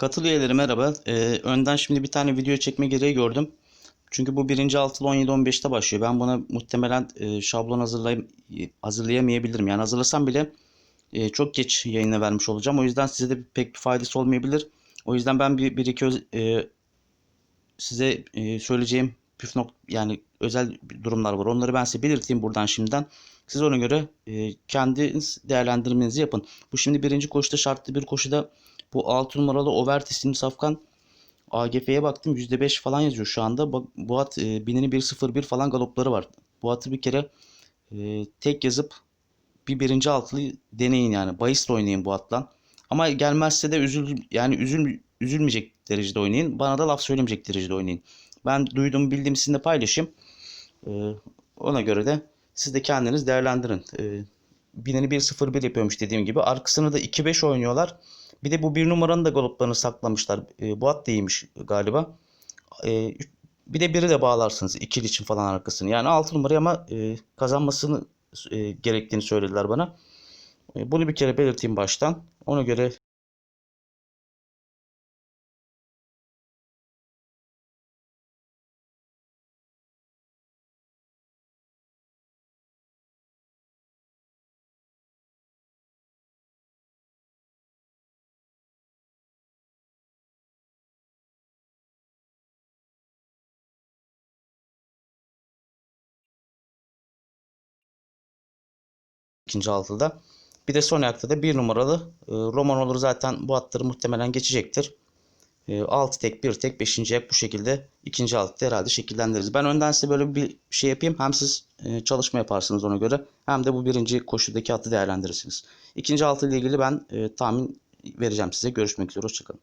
Katıl üyeleri merhaba. Ee, önden şimdi bir tane video çekme gereği gördüm. Çünkü bu birinci altılı 17-15'te başlıyor. Ben buna muhtemelen e, şablon hazırlay hazırlayamayabilirim. Yani hazırlasam bile e, çok geç yayına vermiş olacağım. O yüzden size de pek bir faydası olmayabilir. O yüzden ben bir, bir iki öz- e, size e, söyleyeceğim püf nok yani özel durumlar var. Onları ben size belirteyim buradan şimdiden. Siz ona göre e, kendiniz değerlendirmenizi yapın. Bu şimdi birinci koşuda şartlı bir koşuda bu 6 numaralı Overt isimli safkan AGF'ye baktım %5 falan yazıyor şu anda. Bu at e, binini 1.01 falan galopları var. Bu atı bir kere e, tek yazıp bir birinci altılı deneyin yani. Bahisle oynayın bu atla. Ama gelmezse de üzül yani üzül üzülmeyecek derecede oynayın. Bana da laf söylemeyecek derecede oynayın. Ben duyduğumu bildiğimi sizinle paylaşayım. E, ona göre de siz de kendiniz değerlendirin. E, binini 1.01 yapıyormuş dediğim gibi. Arkasını da 2-5 oynuyorlar. Bir de bu bir numaranın da galoplarını saklamışlar. E, bu at da iyiymiş galiba. E, bir de biri de bağlarsınız ikili için falan arkasını. Yani 6 numaraya ama e, kazanmasını e, gerektiğini söylediler bana. E, bunu bir kere belirteyim baştan. Ona göre ikinci altıda. Bir de son ayakta da bir numaralı e, Roman olur zaten bu atları muhtemelen geçecektir. E, 6 tek 1 tek 5. ayak bu şekilde ikinci altıda herhalde şekillendiririz. Ben önden size böyle bir şey yapayım. Hem siz e, çalışma yaparsınız ona göre hem de bu birinci koşudaki atı değerlendirirsiniz. İkinci altı ile ilgili ben e, tahmin vereceğim size. Görüşmek üzere. Hoşçakalın.